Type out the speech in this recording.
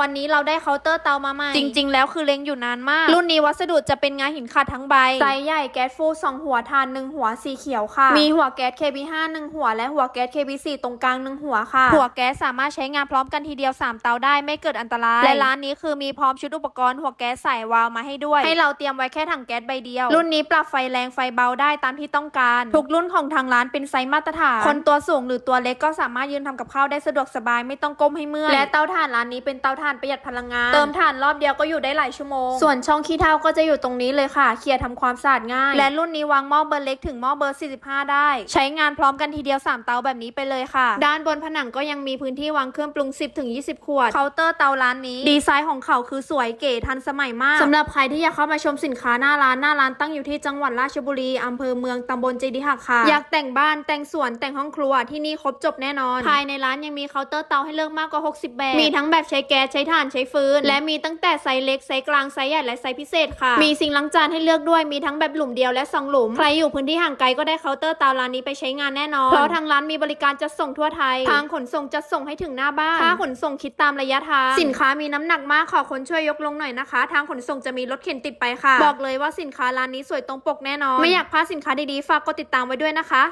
วันนี้เราได้เคาน์เตอร์เตามาใหม่ จริง ๆ แล้วคือเล็งอยู่นานมาก รุ่นนี้วัสดุจะเป็นงาหินขัดทั้งใบ ไซส์ใหญ่แก๊สฟูสองหัวทานหนึ่งหัวสีเขียวค่ะ มีหัวแก๊ส KB5 หนึ่งหัว และหัวแก๊ส KB4 ตรงกลางหนึ่งหัวค่ะ หัวแก๊สสามารถใช้งานพร้อมกันทีเดียว 3 เตาได้ไม่เกิดอันตราย และร้านนี้คือมีพร้อมชุดอุปกรณ์หัวแก๊สใส่วาล์วมาให้ด้วย ให้เราเตรียมไว้แค่ถังแก๊สใบเดียว รุ่นนี้ปรับไฟแรงไฟเบาได้ตามที่ต้องการ ทุกรุ่นของทางร้านเป็นไซส์มาตรฐาน คนตัวสูงหรือตัวเล็กก็สามารถยืนทำกับข้าวได้สะดวกสบายไม่ต้องก้มให้เมื่อย และเตาถ่านร้านนี้เป็นเตาถ่านประหยัดพลังงาน เติมถ่านรอบเดียวก็อยู่ได้หลายชั่วโมง ส่วนช่องขี้เถ้าก็จะอยู่ตรงนี้เลยค่ะเคลียร์ทำความสะอาดง่าย และรุ่นนี้วางหม้อเบอร์เล็กถึงหม้อเบอร์ 45 ได้ ใช้งานพร้อมกันทีเดียว 3 เตาแบบนี้ไปเลยค่ะ ด้านบนผนังก็ยังมีพื้นที่วางเครื่องปรุง 10ถึง20 ขวดเคาน์เตอร์เตาร้านนี้ ดีไซน์ของเขาคือสวยเก๋ทันสมัยมากสำหรับใครที่อยากเข้ามาชมสินค้าหน้าร้านหน้าร้านตั้งอยู่ที่จังหวัดราชบุรีอำเภอเมืองตำบลเจดีย์หักค่ะอยากแต่งบ้านแต่งสวนแต่งห้องครัวที่นี่ครบจบแน่นอน ภายในร้านยังมีเคาน์เตอร์เตาให้เลือกมากกว่า 60 แบบมีทั้งแบบใช้แก๊สใช้ถ่านใช้ฟืน และมีตั้งแต่ไซส์เล็กไซส์กลางไซส์ใหญ่และไซส์พิเศษค่ะ มีซิงค์ล้างจานให้เลือกด้วยมีทั้งแบบหลุมเดียวและสองหลุมใครอยู่พื้นที่ห่างไกลก็ได้เคาน์เตอร์เตาร้านนี้ไปใช้งานแน่นอนเพราะทางร้านมีบริการจัดส่งทั่วไทย ทางขนส่งจะส่งให้ถึงหน้าบ้านค่าขนส่งคิดตามระยะทางสินค้ามีน้ำหนักมากขอคนช่วยยกลงหน่อยนะคะ ทางขนส่งจะมีรถเข็นติดไปค่ะ บอกเลยว่าสินค้าร้านนี้สวยตรงปกแน่นอนไม่อยากพลาดสินค้าดีๆฝากกดติดตามไว้ด้วยนะคะ